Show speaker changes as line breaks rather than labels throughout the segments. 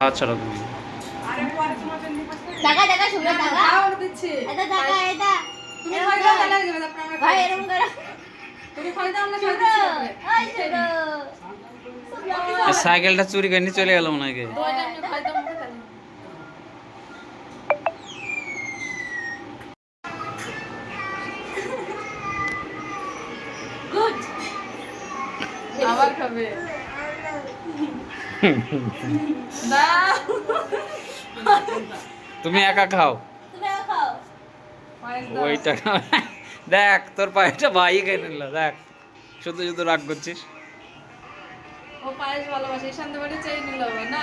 আচ্ছা তুমি
টাকা টাকা শুনে টাকা।
আমার দিচ্ছি।
এটা টাকা এটা।
তুমি
এরকম
দাও
করো।
তাহলে তারপর আমরা
ভাই এরকম করো।
তুমি খাই দাও আমরা খাই দিচ্ছি
ওই শুনো।
সাইকেলটা চুরি করে নিয়ে চলে গেল কি?
দোয়াটা এমনি খাই দাও আমরা খাই
গুড।
আবার খাবে।
তুমি একা খাও। ওইটা দেখ তোর পায়েটা ভাই খেয়ে নিল দেখ। শুধু শুধু রাগ করছিস।
ও পায়েস ভালোবাসে শান্ত বাড়ি চাই নিল না?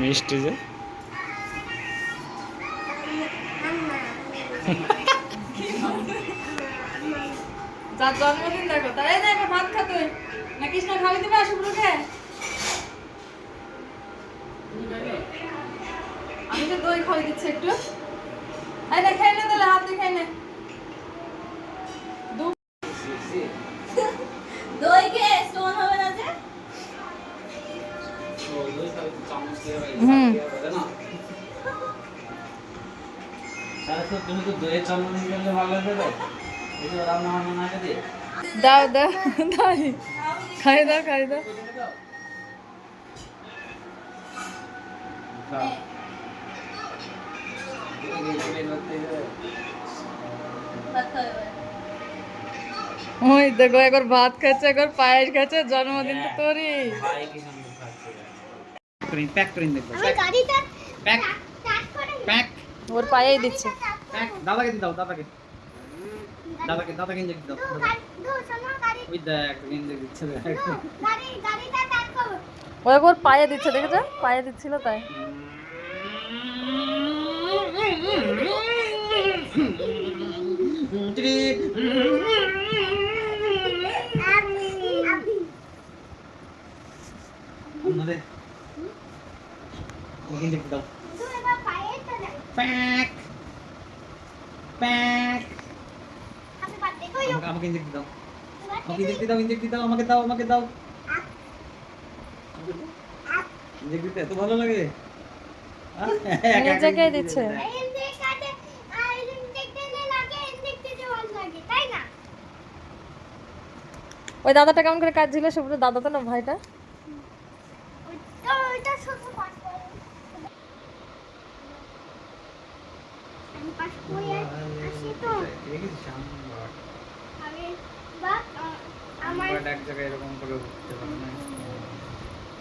মিষ্টি যে।
যার জন্মদিন দেখো তাই দেখো ভাত খা তুই। না কৃষ্ণ দিবে শুভ্রকে আমি তো দই খাওয়াই দিচ্ছি একটু। এই না খাই নে তাহলে হাত দিয়ে খাই নে।
দই কে স্টোন হবে না যে?
হুম।
তুমি তো দইয়ের চামচ নিয়ে ভালো দেবে এই যে রান্না বান্না না করে
দাও দাও দাও খাই দাও খাই দাও
ভাত খাবে
ওই দেখো একবার ভাত খাচ্ছে একবার পায়েস খাচ্ছে জন্মদিন তো তোরই।
প্যাক করে প্যাক প্যাক
ওর পায়েই দিচ্ছে।
প্যাক দাদাকে দি দাও দাদাকে। দাদাকে দাদাকে ইঞ্জেক্ট দাও। ওই দেখ ইঞ্জেক্ট দিচ্ছে দেখ।
গাড়ি গাড়িটা স্টার্ট করো।
ও একবার পায়ে দিচ্ছে, দেখেছ? পায়ে দিচ্ছিল তাই।
আমাকে দাও। আমাকে দাও আমাকে দাও আমাকে দাও। দিতে এত ভালো লাগে একা একা
দিচ্ছে। ওই দাদাটা কেমন করে কাজ ছিল শুভ্র দাদা তো না ভাইটা
আমার এক জায়গায় এরকম করে উঠতে পারে না।
তো শোনো এটা আমি ফোনে দেখছি
এটা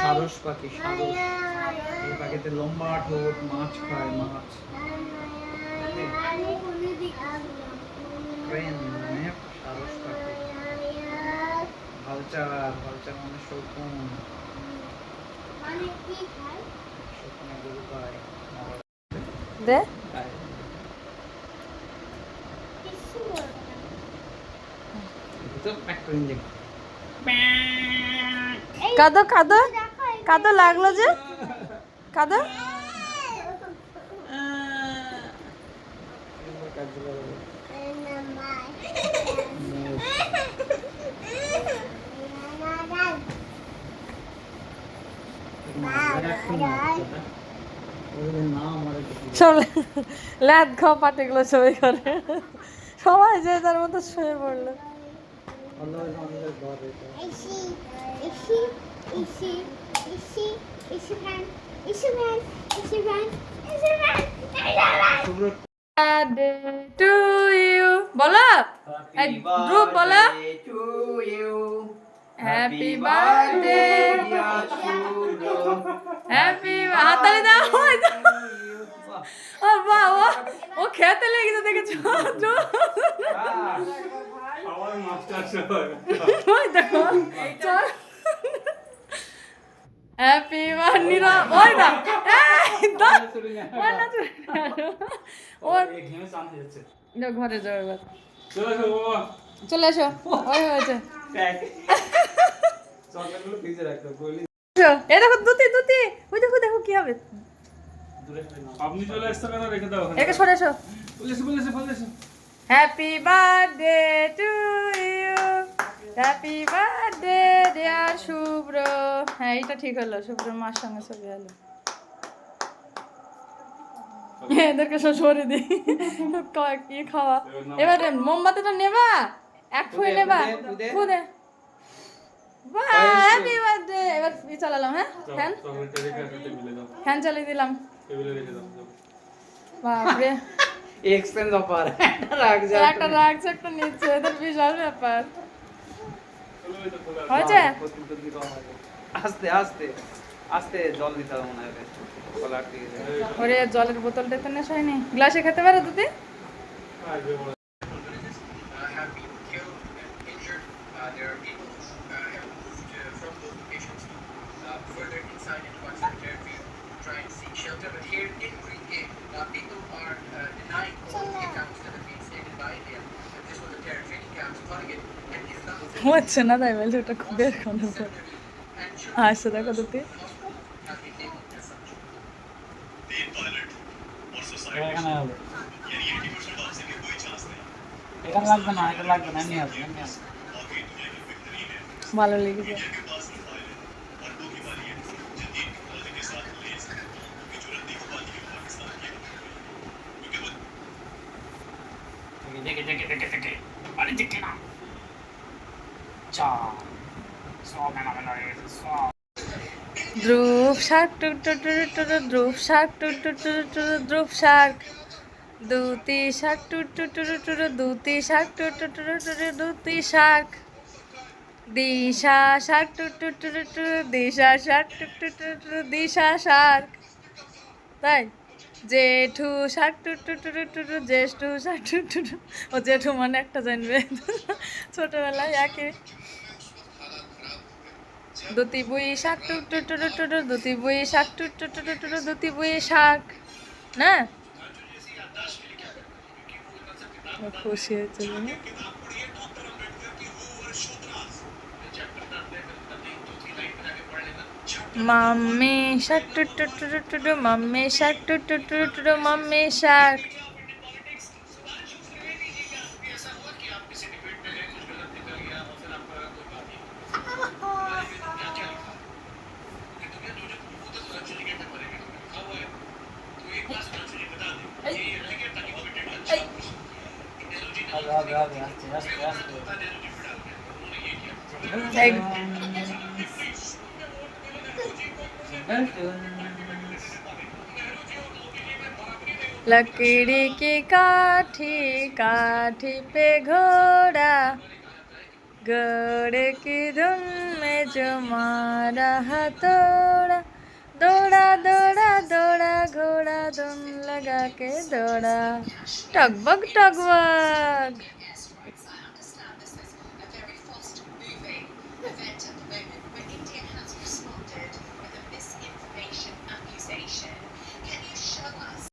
সারস পাখি সারস। এই পাখিতে লম্বা ঠোঁট মাছ খায় মাছ।
আমি
ট্রেন মানে সারস পাখি। ভালচার ভালচার মানে শকুন।
মানে
শকুনে গরু
দে
খায়।
কিছু বলব না।
এটা তো একটা ইঞ্জেক্ট
এই
কাদো কাদো কাদো লাগল যে? কাদো? সব ল্যাদ খাওয়া পাটিগুলো সবাই করে। সবাই যে তার মতো শুয়ে পড়ল।
ইসি ইসি ইসি ইসি ইসি ফ্যান ইসি ফ্যান ইসি ফ্যান ইসি ফ্যান
টু ইউ বলো। গ্রুপ বলো। হ্যাপি বার্থডে হ্যাপি হাততালি দাও। ও বাহ ও ও খেতে লেগেছে দেখেছ? ওই দেখো চল হ্যাপি বার্থডে ওই না। ওর ঘরে যাও এবার। চলে এসো। ওই হয়েছে। এই দেখো দুতি দুতি ওই দেখো দেখো কি হবে।
আপনি চলে আসতে কেন রেখে দাও
একে সরে এসো।
বলেছে বলেছে বলেছে
happy birthday to you happy birthday dear Shubhra হ্যাঁ এইটা ঠিক হলো শুভ্র মার সঙ্গে ছবি হলো এদেরকে সব সরে দিই কি খাওয়া? এবার মোমবাতিটা নেবা? এক ফুয়ে নেবা?
খুদে,
হ্যাপি বার্থডে এবার চালালাম হ্যাঁ? ফ্যান? ফ্যান চালিয়ে দিলাম। বাপরে।
এক্সচেঞ্জ অফার রাখ যা
একটা রাখছে একটা নিচ্ছে। এদের বিশাল ব্যাপার
চলো ওই তো খোলা আছে।
হয়েছে?
আস্তে আস্তে আস্তে জল দিতে হবে মনে হবে
ওরে জলের বোতলটা তো নেশা হয়নি গ্লাসে খেতে পারো দুধে হচ্ছে না তাই বলছে ওটা খুব বের করে পর
and children
আসছে দেখো দুটি
hospital has
Dhruv Shark two Dhruv Shark two Dhruv Shark দুতি Shark two দুতি Shark two দুতি Shark Disha Shark two Disha Shark two Disha Shark তাই জেঠু Shark two two two two two জ্যেষ্ঠু শার্ক টু টু ও জেঠু মানে একটা জানবে ছোটবেলায় একই দুতি বই শাক two two two two two দুতি বই শাক two two two two two দুতি বই শাক না খুশি হয়েছে? মাম্মি শাক two two two two two mummy শাক two two two two two mummy শাক लकड़ी की काठी काठी पे घोड़ा घोड़े की धुन में जो मारा हथौड़ा दौड़ा दौड़ा दौड़ा घोड़ा दम लगा के दौड़ा। टगबग टगबग।